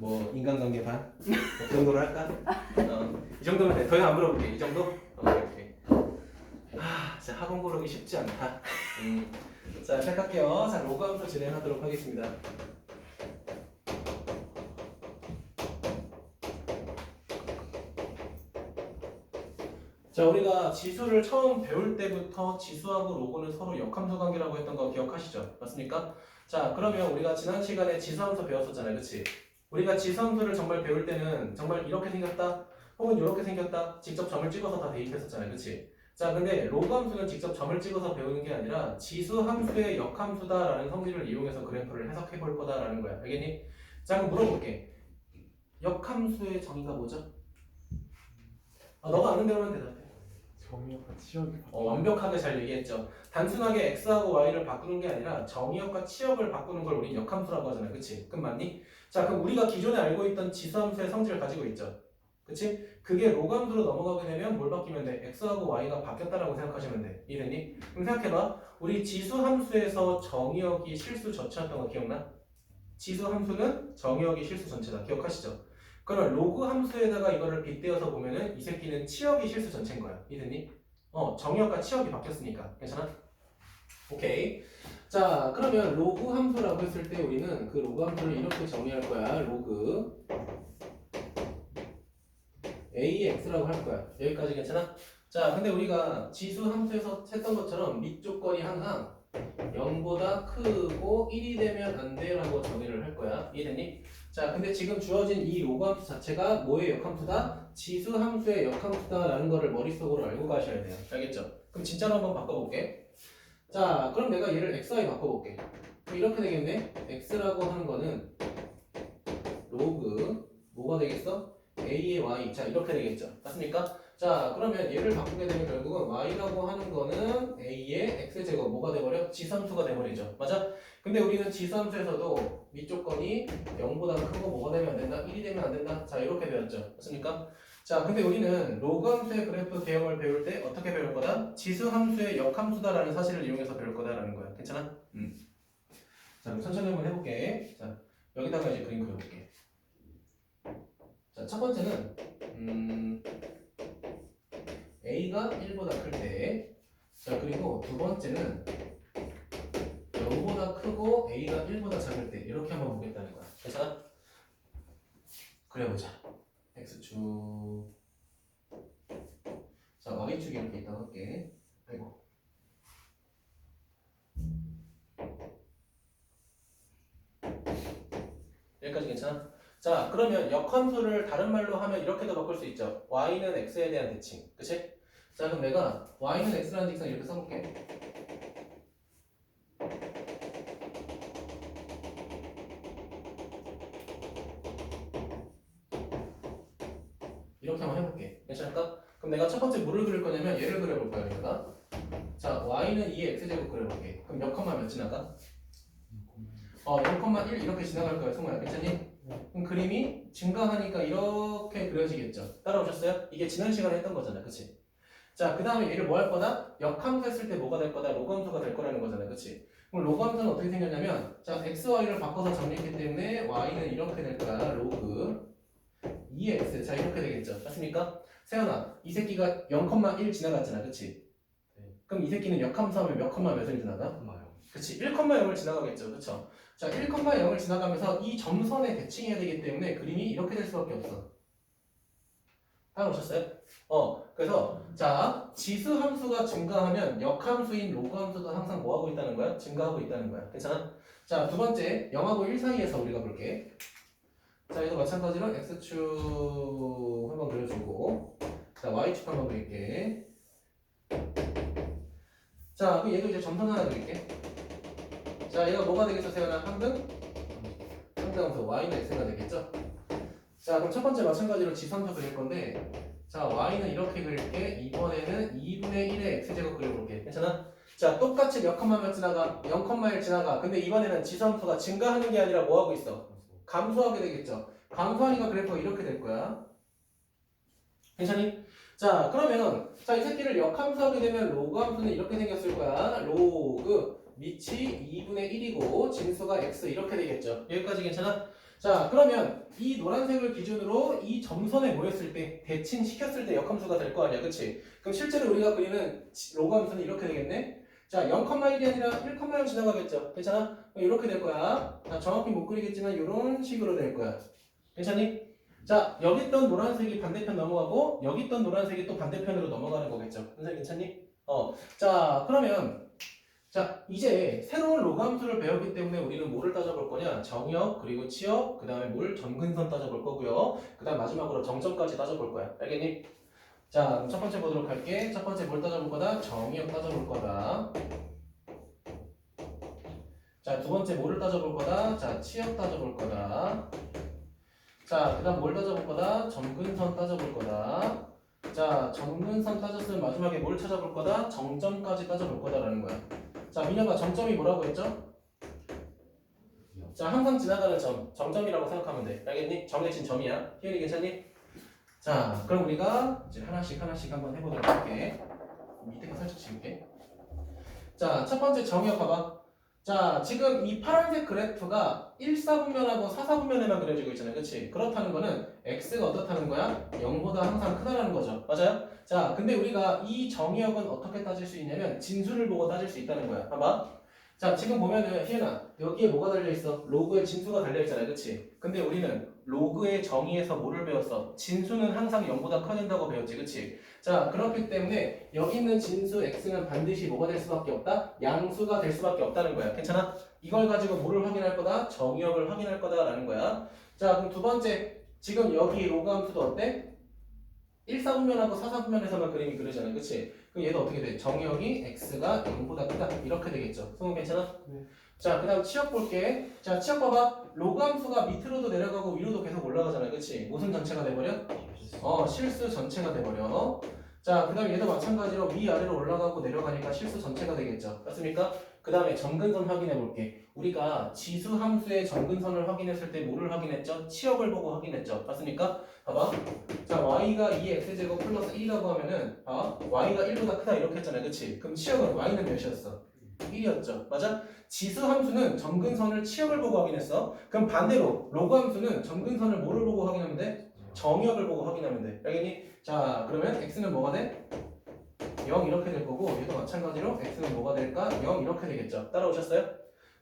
뭐 인간관계 반? 뭐그 정도로 할까? 어, 이 정도면 돼. 더 이상 안 물어볼게. 이 정도? 오케이 오케이. 아, 진짜 학원 고르기 쉽지 않다. 음. 자, 시작할게요. 자, 로그 함수 진행하도록 하겠습니다. 자, 우리가 지수를 처음 배울 때부터 지수하고 로그는 서로 역함수 관계라고 했던 거 기억하시죠? 맞습니까? 자, 그러면 우리가 지난 시간에 지수함수 배웠었잖아요. 그치? 우리가 지수함수를 정말 배울 때는 정말 이렇게 생겼다, 혹은 이렇게 생겼다, 직접 점을 찍어서 다 대입했었잖아요. 그치? 자, 근데 로그 함수는 직접 점을 찍어서 배우는 게 아니라 지수 함수의 역함수다 라는 성질을 이용해서 그래프를 해석해 볼 거다 라는 거야. 알겠니? 자, 그럼 물어볼게. 역함수의 정의가 뭐죠? 아, 너가 아는 대로만 대답해. 정의역과 치역이 어, 완벽하게 잘 얘기했죠. 단순하게 x하고 y를 바꾸는 게 아니라 정의역과 치역을 바꾸는 걸 우린 역함수라고 하잖아요. 그치? 그럼 맞니? 자, 그럼 우리가 기존에 알고 있던 지수함수의 성질을 가지고 있죠. 그치? 그게 로감수로 넘어가게 되면 뭘 바뀌면 돼? x하고 y가 바뀌었다라고 생각하시면 돼. 이해됐니? 그럼 생각해봐. 우리 지수함수에서 정의역이 실수 전체였던 거 기억나? 지수함수는 정의역이 실수 전체다. 기억하시죠? 그러면 로그 함수에다가 이거를 빗대어서 보면은 이 새끼는 치역이 실수 전체인 거야. 이해됐니? 어, 정의역과 치역이 바뀌었으니까. 괜찮아? 오케이. 자, 그러면 로그 함수라고 했을 때 우리는 그 로그 함수를 이렇게 정의할 거야. 로그 AX라고 할 거야. 여기까지 괜찮아? 자, 근데 우리가 지수 함수에서 했던 것처럼 밑조건이 항상 0보다 크고 1이 되면 안 돼라고 정의를 할 거야. 이해됐니? 자, 근데 지금 주어진 이 로그 함수 자체가 뭐의 역함수다? 지수 함수의 역함수다라는 거를 머릿속으로 알고 가셔야 돼요. 알겠죠? 그럼 진짜로 한번 바꿔볼게. 자, 그럼 내가 얘를 xy 바꿔볼게. 이렇게 되겠네. x라고 하는 거는 로그 뭐가 되겠어? a의 y. 자, 이렇게 되겠죠. 맞습니까? 자, 그러면 얘를 바꾸게 되면 결국은 y라고 하는 거는 a의 x제곱 뭐가 돼버려? 지수함수가 돼버리죠. 맞아? 근데 우리는 지수함수에서도 밑조건이 0보다 크고 뭐가 되면 안 된다? 1이 되면 안 된다? 자, 이렇게 배웠죠. 맞습니까? 자, 근데 우리는 로그 함수의 그래프 개형을 배울 때 어떻게 배울 거다? 지수 함수의 역함수다라는 사실을 이용해서 배울 거다라는 거야. 괜찮아? 음. 자, 그럼 천천히 한번 해볼게. 자, 여기다가 이제 그림 그려볼게. 자, 첫 번째는 음, a가 1보다 클 때. 자, 그리고 두 번째는 0보다 크고 a가 1보다 작을 때 이렇게 한번 보겠다는 거야. 괜찮아? 그려보자. X축. 자 y축이 이렇게 있다고 할게 아이고. 여기까지 괜찮아? 자 그러면 역함수를 다른 말로 하면 이렇게도 바꿀 수 있죠. Y는 x에 대한 대칭. 그치? 자 그럼 내가 y는 x라는 직선 이렇게 써볼게 한번 해볼게. 괜찮을까? 그럼 내가 첫 번째 뭐를 그릴 거냐면 얘를 그려볼 거야, 여기다가. 자, y는 2의 x제곱 그려볼게. 그럼 몇 컴마 몇 지나가? 어, 0,1 이렇게 지나갈 거야, 승우야. 괜찮니? 그럼 그림이 증가하니까 이렇게 그려지겠죠. 따라오셨어요? 이게 지난 시간에 했던 거잖아, 그치? 자, 그 다음에 얘를 뭐 할 거다? 역함수 했을 때 뭐가 될 거다? 로그함수가 될 거라는 거잖아, 그치? 그럼 로그함수는 어떻게 생겼냐면, 자, x, y를 바꿔서 정리했기 때문에 y는 이렇게 될 거야, 로그. 2x 자 이렇게 되겠죠 맞습니까? 세연아 이 새끼가 0,1 지나갔잖아 그치? 네. 그럼 이 새끼는 역함수하면 몇 컴마 몇을 지나가? 그치 1,0을 지나가겠죠 그쵸? 자 1,0을 지나가면서 이 점선에 대칭해야 되기 때문에 그림이 이렇게 될 수밖에 없어 다 오셨어요? 어 그래서 자 지수 함수가 증가하면 역함수인 로그 함수도 항상 뭐 하고 있다는 거야? 증가하고 있다는 거야 괜찮아? 자 두 번째 0하고 1 사이에서 우리가 볼게 자, 이거 마찬가지로 x축 한번 그려주고, 자, y축 한번 그릴게. 자, 그럼 얘도 이제 점선 하나 그릴게. 자, 얘가 뭐가 되겠어, 세연아? 항등? 항등함수 y는 x가 되겠죠? 자, 그럼 첫 번째 마찬가지로 지선도 그릴 건데, 자, y는 이렇게 그릴게. 이번에는 2분의 1의 x제곱 그려볼게. 괜찮아? 자, 똑같이 몇 컴마 몇 지나가? 0,1 지나가. 근데 이번에는 지선수가 증가하는 게 아니라 뭐 하고 있어? 감소하게 되겠죠. 감소하니까 그래프가 이렇게 될 거야. 괜찮니? 자, 그러면 자, 이 새끼를 역함수하게 되면 로그 함수는 이렇게 생겼을 거야. 로그 밑이 2분의 1이고 진수가 x 이렇게 되겠죠. 여기까지 괜찮아? 자 그러면 이 노란색을 기준으로 이 점선에 모였을 때 대칭 시켰을 때 역함수가 될 거 아니야 그치? 그럼 실제로 우리가 그리는 지- 로그 함수는 이렇게 되겠네 자 0,1이 아니라 1,0 지나가겠죠 괜찮아? 이렇게 될 거야 자, 정확히 못 그리겠지만 이런 식으로 될 거야 괜찮니? 자 여기 있던 노란색이 반대편 넘어가고 여기 있던 노란색이 또 반대편으로 넘어가는 거겠죠. 선생님 괜찮니? 어 자 그러면 자 이제 새로운 로그 함수를 배웠기 때문에 우리는 뭐를 따져볼 거냐? 정역 그리고 치역 그 다음에 뭘 점근선 따져볼 거고요. 그 다음 마지막으로 정점까지 따져볼 거야. 알겠니? 자첫 번째 보도록 할게. 첫 번째 뭘 따져볼 거다? 정역 따져볼 거다. 자 두 번째 뭐를 따져볼 거다? 자 치역 따져볼 거다 자 그 다음 뭘 따져볼 거다? 점근선 따져볼 거다. 자 점근선 따졌으면 마지막에 뭘 찾아볼 거다? 정점까지 따져볼 거다라는 거야. 자 민혁아 정점이 뭐라고 했죠? 자 항상 지나가는 점 정점이라고 생각하면 돼. 알겠니? 정해진 점이야. 희연이 괜찮니? 자 그럼 우리가 이제 하나씩 하나씩 한번 해보도록 할게. 밑에 거 살짝 지울게. 자 첫 번째 정의역 봐봐 자 지금 이 파란색 그래프가 1사분면하고 4사분면에만 그려지고 있잖아요 그치? 그렇다는 거는 x가 어떻다는 거야? 0보다 항상 크다라는 거죠 맞아요? 자 근데 우리가 이 정의역은 어떻게 따질 수 있냐면 진수를 보고 따질 수 있다는 거야 봐봐 자 지금 보면은 희연아 여기에 뭐가 달려있어? 로그에 진수가 달려있잖아요 그치? 근데 우리는 로그의 정의에서 뭐를 배웠어? 진수는 항상 0보다 커야 된다고 배웠지 그치? 자 그렇기 때문에 여기 있는 진수 x는 반드시 뭐가 될 수밖에 없다? 양수가 될 수밖에 없다는 거야 괜찮아? 이걸 가지고 뭐를 확인할 거다? 정의역을 확인할 거다라는 거야 자 그럼 두 번째 지금 여기 로그 함수도 어때? 1사분면하고 4사분면에서만 그림이 그려지잖아 그치? 그럼 얘도 어떻게 돼? 정의역이 x가 0보다 크다 이렇게 되겠죠 승우 괜찮아? 네. 자, 그 다음 치역 볼게. 자, 치역 봐봐. 로그 함수가 밑으로도 내려가고 위로도 계속 올라가잖아. 그치? 무슨 전체가 돼버려? 어, 실수 전체가 돼버려. 자, 그 다음에 얘도 마찬가지로 위아래로 올라가고 내려가니까 실수 전체가 되겠죠. 맞습니까? 그 다음에 점근선 확인해 볼게. 우리가 지수 함수의 점근선을 확인했을 때 뭐를 확인했죠? 치역을 보고 확인했죠. 맞습니까? 봐봐. 자, y가 2x제곱 플러스 1이라고 하면은, 아, y가 1보다 크다 이렇게 했잖아. 그치? 그럼 치역은 y는 몇이었어? 1이었죠. 맞아? 지수 함수는 점근선을 치역을 보고 확인했어. 그럼 반대로 로그 함수는 점근선을 뭐를 보고 확인하면 돼? 정역을 보고 확인하면 돼. 알겠니? 자, 그러면 x는 뭐가 돼? 0 이렇게 될 거고 얘도 마찬가지로 x는 뭐가 될까? 0 이렇게 되겠죠. 따라오셨어요?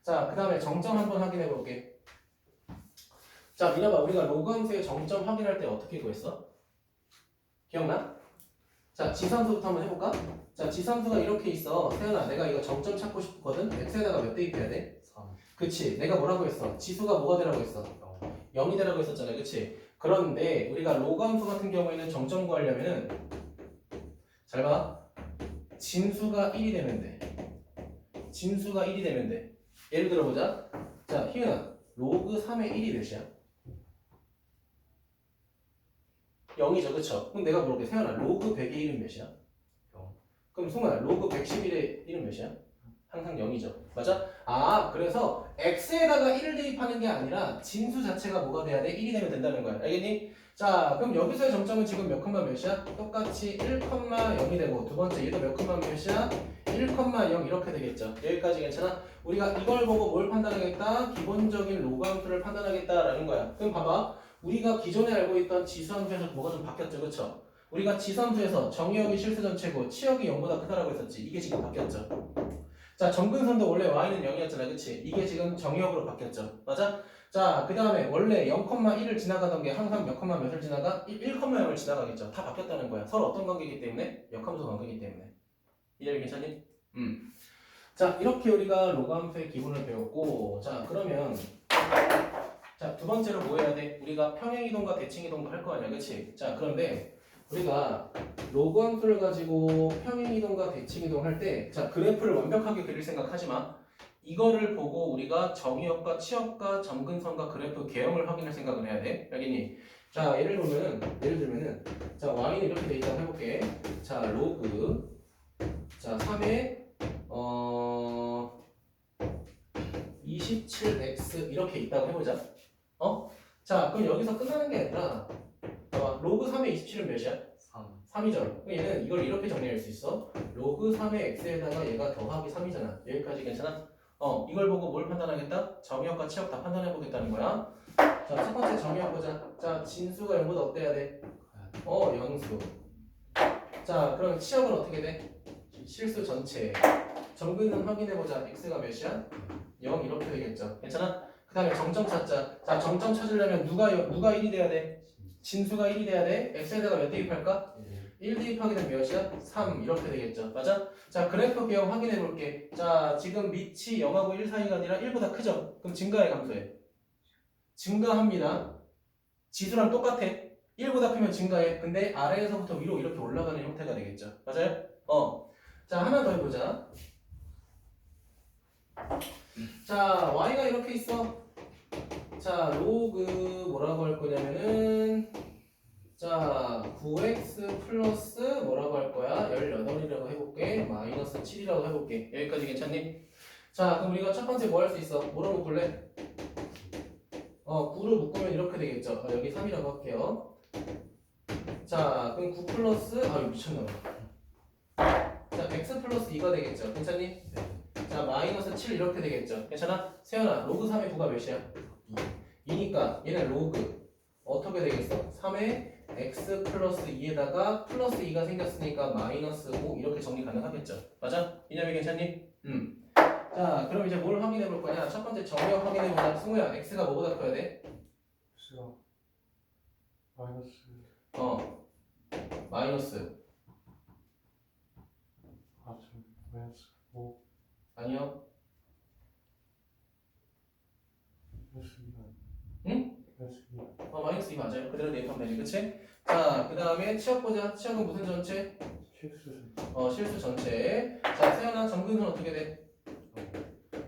자, 그 다음에 정점 한번 확인해 볼게. 자, 민아봐 우리가 로그 함수의 정점 확인할 때 어떻게 구했어? 기억나? 자, 지수함수부터 한번 해볼까? 자, 지수함수가 이렇게 있어. 태연아, 내가 이거 정점 찾고 싶거든. x에다가 몇 대입해야 돼? 3 그치 내가 뭐라고 했어 지수가 뭐가 되라고 했어 0 이 되라고 했었잖아 그치 그런데 우리가 로그 함수 같은 경우에는 정점 구하려면은 잘 봐 진수가 1이 되면 돼 진수가 1이 되면 돼 예를 들어보자 자 희은아 로그 3의 1이 몇이야? 0이죠 그쵸 그럼 내가 물어볼게 세연아 로그 100의 1은 몇이야? 0. 그럼 승우야 로그 111의 1은 몇이야? 항상 0이죠 맞아? 아 그래서 x에다가 1을 대입하는 게 아니라 진수 자체가 뭐가 돼야 돼? 1이 되면 된다는 거야 알겠니? 자 그럼 여기서의 정점은 지금 몇 컴마 몇이야? 똑같이 1,0이 되고 두 번째 얘도 몇 컴마 몇이야? 1,0 이렇게 되겠죠 여기까지 괜찮아? 우리가 이걸 보고 뭘 판단하겠다? 기본적인 로그 함수를 판단하겠다라는 거야 그럼 봐봐 우리가 기존에 알고 있던 지수함수에서 뭐가 좀 바뀌었죠 그쵸? 우리가 지수함수에서 정의역이 실수 전체고 치역이 0보다 크다라고 했었지 이게 지금 바뀌었죠 자, 정근선도 원래 y는 0이었잖아, 그치? 이게 지금 정의역으로 바뀌었죠, 맞아? 자, 그 다음에 원래 0,1을 지나가던 게 항상 몇 컴마 몇을 지나가? 1, 1,0을 지나가겠죠. 다 바뀌었다는 거야. 서로 어떤 관계이기 때문에? 역함수 관계이기 때문에. 이해를 괜찮니? 음. 자, 이렇게 우리가 로그함수의 기본을 배웠고, 자, 그러면 자, 두 번째로 뭐 해야 돼? 우리가 평행이동과 대칭이동도 할 거 아니야, 그치? 자, 그런데 우리가 로그 함수를 가지고 평행이동과 대칭이동 할 때, 자, 그래프를 완벽하게 그릴 생각 하지 마. 이거를 보고 우리가 정의역과 치역과 점근선과 그래프 개형을 확인할 생각을 해야 돼. 알겠니? 자, 예를 들면은, 예를 들면은, 자, y는 이렇게 돼 있다고 해볼게. 자, 로그, 자, 3에, 어, 27x 이렇게 있다고 해보자. 어? 자, 그럼 여기서 끝나는 게 아니라, 봐봐, 로그 3의 27은 몇이야? 3 3이죠. 얘는 이걸 이렇게 정리할 수 있어. 로그 3의 x에다가 얘가 더하기 3이잖아. 여기까지 괜찮아? 어, 이걸 보고 뭘 판단하겠다? 정역과 치역 다 판단해 보겠다는 거야. 자, 첫 번째 정의해 보자. 자, 진수가 0보다 어때야 돼? 어, 영수. 자, 그럼 치역은 어떻게 돼? 실수 전체. 정근은 확인해 보자. x가 몇이야? 0 이렇게 되겠죠. 괜찮아? 그다음에 정점 찾자. 자, 정점 찾으려면 누가 여- 누가 1이 돼야 돼? 진수가 1이 돼야 돼. x에다가 몇 대입할까? 1 대입하게 되면 몇이야? 3 이렇게 되겠죠. 맞아? 자, 그래프 배형 확인해 볼게. 자, 지금 밑이 0하고 1 사이가 아니라 1보다 크죠? 그럼 증가해 감소해? 증가합니다. 지수랑 똑같아. 1보다 크면 증가해. 근데 아래에서부터 위로 이렇게 올라가는 형태가 되겠죠. 맞아요? 어. 자, 하나 더 해보자. 자, y가 이렇게 있어. 자, 로그 뭐라고 할 거냐면은 자, 9x 플러스 뭐라고 할 거야? 18이라고 해볼게. 마이너스 7이라고 해볼게. 여기까지 괜찮니? 자, 그럼 우리가 첫 번째 뭐 할 수 있어? 뭐로 묶을래? 어, 9로 묶으면 이렇게 되겠죠. 어, 여기 3이라고 할게요. 자, 그럼 9 플러스, 아, 이거 미쳤나 봐. 자, x 플러스 2가 되겠죠. 괜찮니? 자, 마이너스 7 이렇게 되겠죠. 괜찮아? 세연아, 로그 3의 9가 몇이야? 2니까 얘는 로그 어떻게 되겠어? 3의 x 플러스 2에다가 플러스 2가 생겼으니까 마이너스 5 이렇게 정리 가능하겠죠. 맞아? 이념이 괜찮니? 음. 자, 그럼 이제 뭘 확인해 볼 거냐? 첫 번째 정의역 확인해 보자. 승우야, x가 뭐보다 커야 돼? X가 마이너스 어, 마이너스 아 저 마이너스 5 아니요. 마이너스 2가 응? 마이너스 2 2 맞아요. 그대로 대입하면 되지, 그치? 자, 그 다음에 치역 보자. 치역은 무슨 전체? 실수 어, 실수 전체. 자, 세연아, 정근선 어떻게 돼?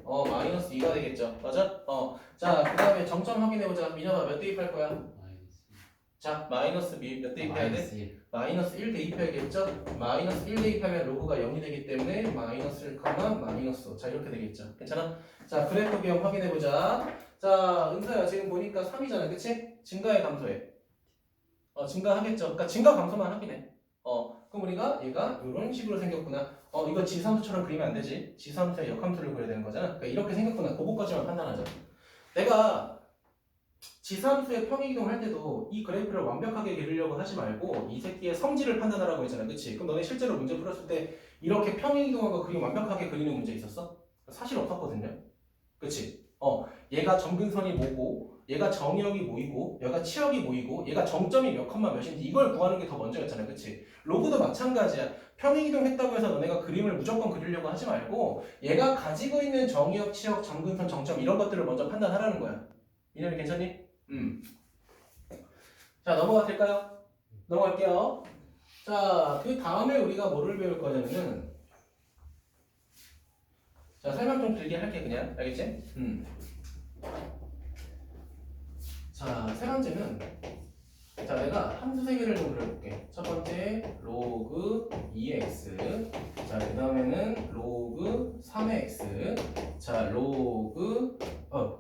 어, 마이너스 2가 되겠죠. 맞아? 어. 자, 그 다음에 정점 확인해보자. 민혁아, 몇 대입할 거야? 자, 마이너스 미- 몇 대입해야 돼? 마이너스 1 대입해야겠죠? 마이너스 1 대입하면 로그가 0이 되기 때문에 마이너스 1, 마이너스 5. 자, 이렇게 되겠죠. 괜찮아? 자, 그래프 비용 확인해보자. 자, 은서야, 지금 보니까 3이잖아. 그치? 증가해, 감소해? 어, 증가하겠죠. 그러니까 증가, 감소만 확인해. 어, 그럼 우리가 얘가 이런 식으로 생겼구나. 어, 이거 지수함수처럼 그리면 안 되지. 지수함수의 역함수를 그려야 되는 거잖아. 그러니까 이렇게 생겼구나. 그거까지만 판단하자. 내가 지수함수의 평행이동 할 때도 이 그래프를 완벽하게 그리려고 하지 말고 이 새끼의 성질을 판단하라고 했잖아. 그치? 그럼 너네 실제로 문제 풀었을 때 이렇게 평행이동한 거 그림 완벽하게 그리는 문제 있었어? 사실 없었거든요. 그치? 어, 얘가 점근선이 뭐고 얘가 정역이 뭐이고 얘가 치역이 뭐이고 얘가 정점이 몇 컴마 몇인지 이걸 구하는 게 더 먼저였잖아. 그치? 로그도 마찬가지야. 평행이동 했다고 해서 너네가 그림을 무조건 그리려고 하지 말고 얘가 가지고 있는 정역, 치역, 점근선, 정점 이런 것들을 먼저 판단하라는 거야. 이념이 괜찮니? 음. 자 넘어가 될까요? 넘어갈게요. 자, 그 다음에 우리가 뭐를 배울 거냐면은 자 설명 좀 길게 할게 그냥 알겠지? 음. 자, 세 번째는 자 내가 함수 세 개를 좀 그려볼게. 첫 번째 로그 2x 자 그 다음에는 로그 3x 자 로그 어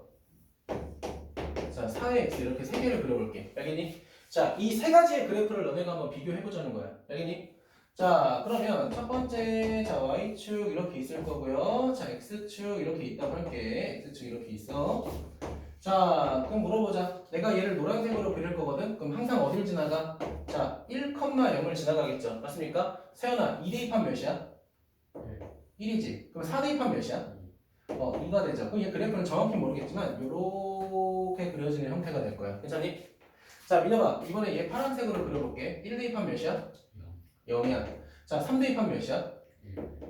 자, 4의 x 이렇게 세 개를 그려볼게. 알겠니? 자, 이 세 가지의 그래프를 너네가 한번 비교해보자는 거야. 알겠니? 자, 그러면 첫 번째, 자, y축 이렇게 있을 거고요. 자, x축 이렇게 있다고 할게. x축 이렇게 있어. 자, 그럼 물어보자. 내가 얘를 노란색으로 그릴 거거든? 그럼 항상 어딜 지나가? 자, 1,0을 지나가겠죠. 맞습니까? 세연아, 2 대입한 몇이야? 1이지. 그럼 4 대입한 몇이야? 어, 2가 되죠. 그럼 얘 그래프는 정확히 모르겠지만 요렇게 그려지는 형태가 될 거야. 괜찮니? 자, 민혁아, 이번에 얘 파란색으로 그려볼게. 1 대입한 몇이야? 0이야. 자, 3 대입한 몇이야?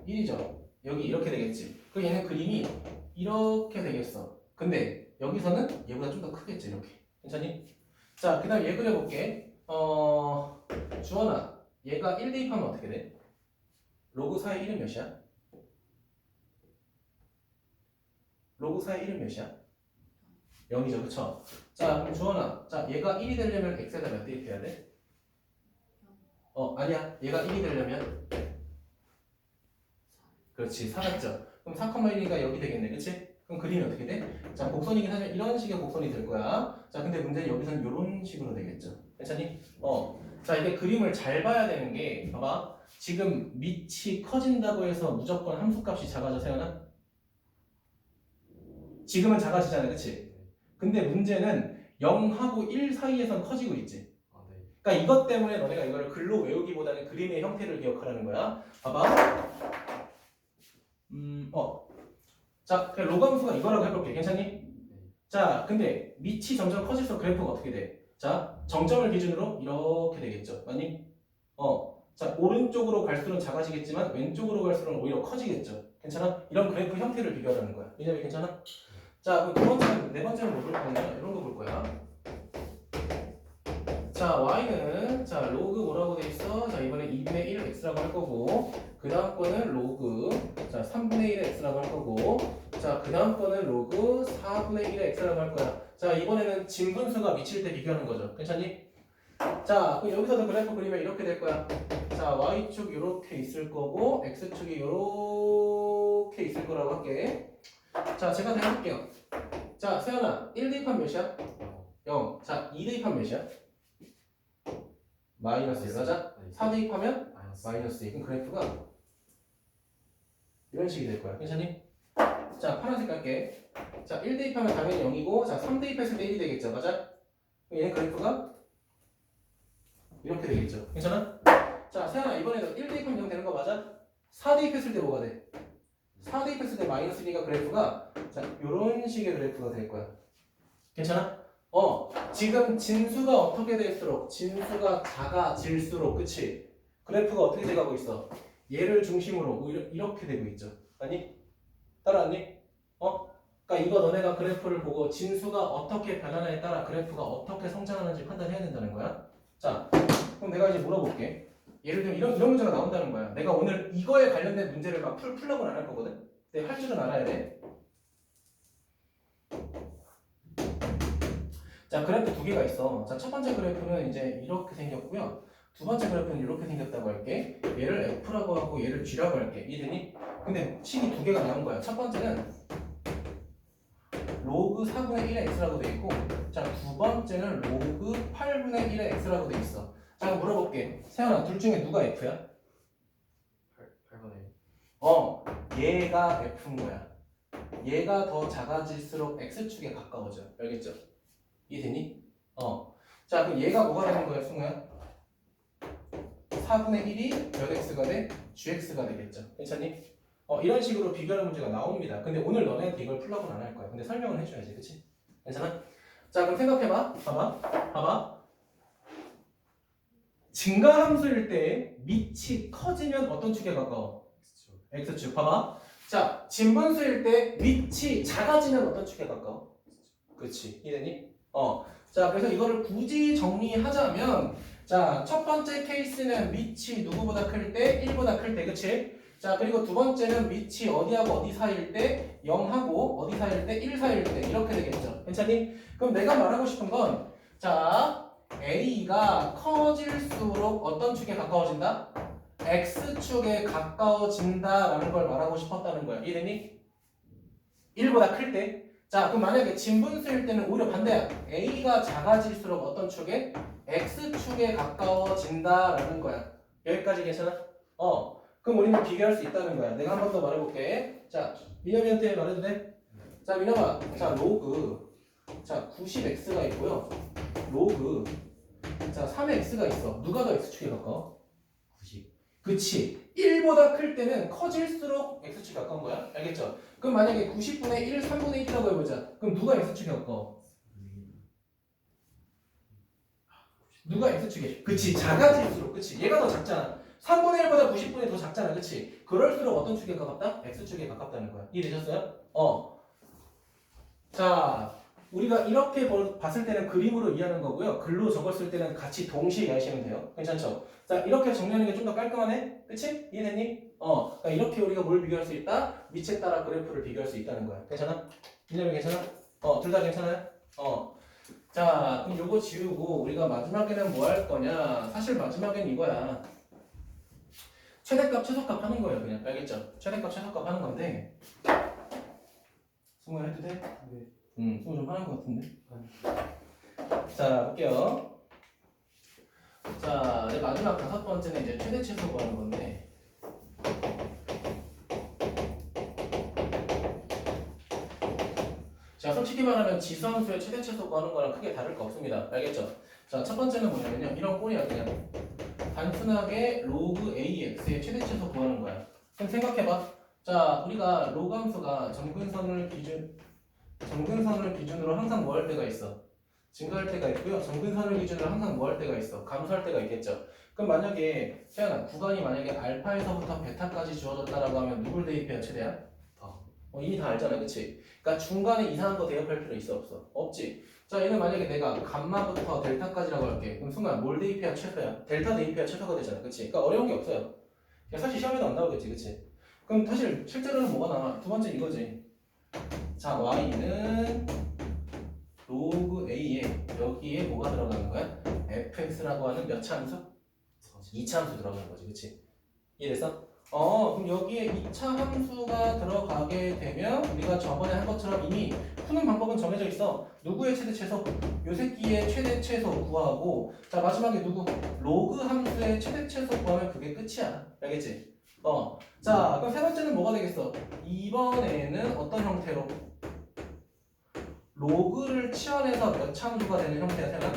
1이죠. 여기 이렇게 되겠지. 그 얘는 그림이 이렇게 되겠어. 근데 여기서는 얘보다 좀 더 크겠지, 이렇게. 괜찮니? 자, 그 다음 얘 그려볼게. 어, 주원아, 얘가 1 대입하면 어떻게 돼? 로그 4의 1은 몇이야? 로그 4의 1은 몇이야? 0이죠, 그쵸? 자, 그럼 주원아, 자, 얘가 1이 되려면 x에다 몇 대입해야 돼? 어, 아니야. 얘가 1이 되려면 그렇지, 4겠죠. 그럼 4,1이니까 여기 되겠네, 그치? 그럼 그림이 어떻게 돼? 자, 곡선이긴 하지만 이런 식의 곡선이 될 거야. 자, 근데 문제는 여기서는 이런 식으로 되겠죠. 괜찮니? 어. 자, 이게 그림을 잘 봐야 되는 게, 봐봐. 지금 밑이 커진다고 해서 무조건 함수값이 작아져, 세연아? 지금은 작아지잖아, 그치? 근데 문제는 0하고 1 사이에선 커지고 있지. 아, 네. 그러니까 이것 때문에 너네가 이거를 글로 외우기보다는 그림의 형태를 기억하라는 거야. 봐봐. 음, 어. 자, 로감수가 이거라고 해볼게. 괜찮니? 자, 근데 밑이 점점 커질수록 그래프가 어떻게 돼? 자, 정점을 기준으로 이렇게 되겠죠. 맞니? 어. 자, 오른쪽으로 갈수록 작아지겠지만 왼쪽으로 갈수록 오히려 커지겠죠. 괜찮아? 이런 그래프 형태를 비교하라는 거야. 왜냐면 괜찮아? 자, 그럼 두 번째는, 네 번째는 뭐 볼 거냐? 이런 거 볼 거야. 자, y는 자 로그 뭐라고 돼 있어? 자 이번에 2분의 1 x라고 할 거고 그 다음 거는 로그 자 3분의 1 x라고 할 거고 자 그 다음 거는 로그 4분의 1 x라고 할 거야. 자 이번에는 진분수가 미칠 때 비교하는 거죠. 괜찮니? 자 그럼 여기서도 그래프 그리면 이렇게 될 거야. 자 y축 이렇게 있을 거고 x축이 이렇게 있을 거라고 할게. 자 제가 다 해볼게요. 자 세연아 1 대입하면 몇이야? 0. 자 2 대입하면 몇이야? 마이너스 1 맞아? 네. 4 대입하면 마이너스. 마이너스 2 그럼 그래프가 이런 식이 될 거야 괜찮니? 자 파란색 할게 자 1 대입하면 당연히 0이고 자 3 대입했을 때 1이 되겠죠 맞아? 얘는 그래프가 이렇게 되겠죠 괜찮아? 자 세연아 이번에도 1 대입하면 0 되는 거 맞아? 4 대입했을 때 뭐가 돼? 4 대입했을 때 마이너스 2가 그래프가 자 이런 식의 그래프가 될 거야 괜찮아? 어 지금 진수가 어떻게 될수록 진수가 작아질수록 그치? 그래프가 어떻게 돼가고 있어? 얘를 중심으로 오히려 이렇게 되고 있죠. 아니? 따라왔니? 어? 그러니까 이거 너네가 그래프를 보고 진수가 어떻게 변하냐에 따라 그래프가 어떻게 성장하는지 판단해야 된다는 거야. 자, 그럼 내가 이제 물어볼게. 예를 들면 이런 이런 문제가 나온다는 거야. 내가 오늘 이거에 관련된 문제를 막 풀, 풀라고는 안 할 거거든. 근데 할 줄은 알아야 돼. 자, 그래프 두 개가 있어. 자, 첫 번째 그래프는 이제 이렇게 생겼고요. 두 번째 그래프는 이렇게 생겼다고 할게. 얘를 F라고 하고 얘를 G라고 할게. 이해되니? 근데 식이 두 개가 나온 거야. 첫 번째는 로그 4분의 1의 x라고 돼 있고, 자, 두 번째는 로그 8분의 1의 x라고 돼 있어. 자, 물어볼게. 세연아, 둘 중에 누가 F야? 8번에 어, 얘가 F인 거야. 얘가 더 작아질수록 X축에 가까워져. 알겠죠? 이해되니? 어. 자, 그럼 얘가 뭐가 되는 거야, 승우야? 4분의 1이 몇 X가 돼? GX가 되겠죠. 괜찮니? 어, 이런 식으로 비교하는 문제가 나옵니다. 근데 오늘 너네한테 이걸 풀라고는 안 할 거야. 근데 설명을 해줘야지, 그치? 괜찮아? 자, 그럼 생각해봐. 봐봐. 봐봐. 증가 함수일 때 밑이 커지면 어떤 축에 가까워? X축 봐봐 자 진분수일 때 밑이 작아지면 어떤 축에 가까워? 그렇지 이해되니? 어 자 그래서 이거를 굳이 정리하자면 자 첫 번째 케이스는 밑이 누구보다 클 때 1보다 클 때 그치? 자 그리고 두 번째는 밑이 어디하고 어디 사이일 때 0하고 어디 사이일 때 1 사이일 때 이렇게 되겠죠 괜찮니? 그럼 내가 말하고 싶은 건 자 A가 커질수록 어떤 축에 가까워진다? X축에 가까워진다라는 걸 말하고 싶었다는 거야. 이해되니? 1보다 클 때. 자, 그럼 만약에 진분수일 때는 오히려 반대야. A가 작아질수록 어떤 축에? X축에 가까워진다라는 거야. 여기까지 괜찮아? 어. 그럼 우리는 비교할 수 있다는 거야. 내가 한 번 더 말해볼게. 자, 민혁이한테 말해도 돼? 자, 민혁아. 자, 로그. 자, 90X가 있고요. 로그. 자, 3X가 있어. 누가 더 X축에 가까워? 90. 그치 1보다 클 때는 커질수록 x축이 가까운 거야 알겠죠? 그럼 만약에 90분의 1, 3분의 1이라고 해보자. 그럼 누가 x축이 가까워? 누가 x축이 그치 작아질수록 그치. 얘가 더 작잖아. 3분의 1보다 90분의 1더 작잖아 그치. 그럴수록 어떤 축에 가깝다? x축에 가깝다는 거야. 이해되셨어요? 어 자 우리가 이렇게 볼- 봤을 때는 그림으로 이해하는 거고요. 글로 적었을 때는 같이 동시에 이해하시면 돼요. 괜찮죠? 자 이렇게 정리하는 게 좀 더 깔끔하네 그치? 이해됐니? 어 그러니까 이렇게 우리가 뭘 비교할 수 있다? 밑에 따라 그래프를 비교할 수 있다는 거야 괜찮아? 민혁이 괜찮아? 어둘 다 괜찮아요? 어자 그럼 요거 지우고 우리가 마지막에는 뭐 할 거냐 사실 마지막에는 이거야 최대값 최소값 하는 거예요 그냥 알겠죠? 최대값 최소값 하는 건데 승우 해도 돼? 네. 응 승우 좀 하는 것 같은데 아니. 자 볼게요 자 이제 마지막 다섯 번째는 이제 최대 최소 구하는 건데 자 솔직히 말하면 지수함수의 최대 최소 구하는 거랑 크게 다를 거 없습니다. 알겠죠? 자, 첫 번째는 뭐냐면요. 이런 꼴이야 그냥. 단순하게 로그 AX의 최대 최소 구하는 거야. 그럼 생각해봐. 자, 우리가 로그 함수가 점근선을 기준 점근선을 기준으로 항상 뭐 할 때가 있어? 증가할 때가 있고요. 점근선을 기준으로 항상 뭐 할 때가 있어? 감소할 때가 있겠죠. 그럼 만약에 태연아 구간이 만약에 알파에서부터 베타까지 주어졌다라고 하면 누굴 대입해야 최대야? 더. 어, 이미 다 알잖아, 그치? 그러니까 중간에 이상한 거 대입할 필요 있어 없어? 없지. 자, 얘는 만약에 내가 감마부터 델타까지라고 할게. 그럼 순간 뭘 대입해야 최소야? 델타 대입해야 최소가 되잖아, 그치? 그러니까 어려운 게 없어요. 사실 시험에도 안 나오겠지, 그치? 그럼 사실 실제로는 뭐가 나와? 두 번째 이거지. 자, y는 여기에 뭐가 들어가는 거야? fx라고 하는 몇 차 함수? 서지. 2차 함수 들어가는 거지, 그치? 이해됐어? 어, 그럼 여기에 2차 함수가 들어가게 되면 우리가 저번에 한 것처럼 이미 푸는 방법은 정해져 있어. 누구의 최대 최소? 요 새끼의 최대 최소 구하고 자 마지막에 누구? 로그 함수의 최대 최소 구하면 그게 끝이야. 알겠지? 어. 자, 그럼 세 번째는 뭐가 되겠어? 이번에는 어떤 형태로? 로그를 치환해서 몇 참수가 되는 형태야, 생각?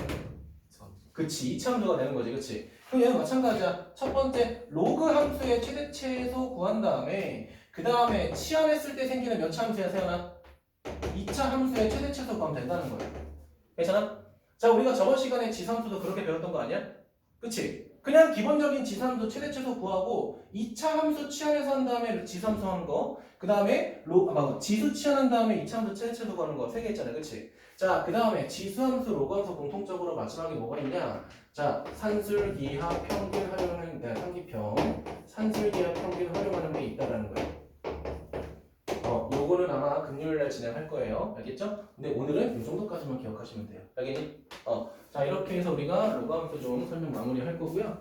선. 그치, 이참수가 되는 거지, 그치? 그럼 얘는 마찬가지야. 첫 번째, 로그 함수의 최대 최소 구한 다음에 그 다음에 치환했을 때 생기는 몇 참수야, 세연아? 2차 함수의 최대 최소 구하면 된다는 거야. 괜찮아? 자, 우리가 저번 시간에 지삼수도 그렇게 배웠던 거 아니야? 그치? 그냥 기본적인 지삼수 최대 최소 구하고 2차 함수 치환해서 한 다음에 지삼수 하는 거, 그 다음에 로, 아. 지수 치환한 다음에 2차 함수 최대 최소 구하는 거 세 개 있잖아, 그치? 자, 그 다음에 지수함수, 로그함수 공통적으로 마지막에 뭐가 있냐? 자, 산술, 기하, 평균 활용하는 네, 상기평, 산술, 기하, 평균 활용하는 게 있다라는 거예요. 아마 금요일 날 진행할 거예요. 알겠죠? 근데 오늘은 이 정도까지만 기억하시면 돼요. 알겠니? 어, 자 이렇게 해서 우리가 로그함수 좀 설명 마무리할 거고요.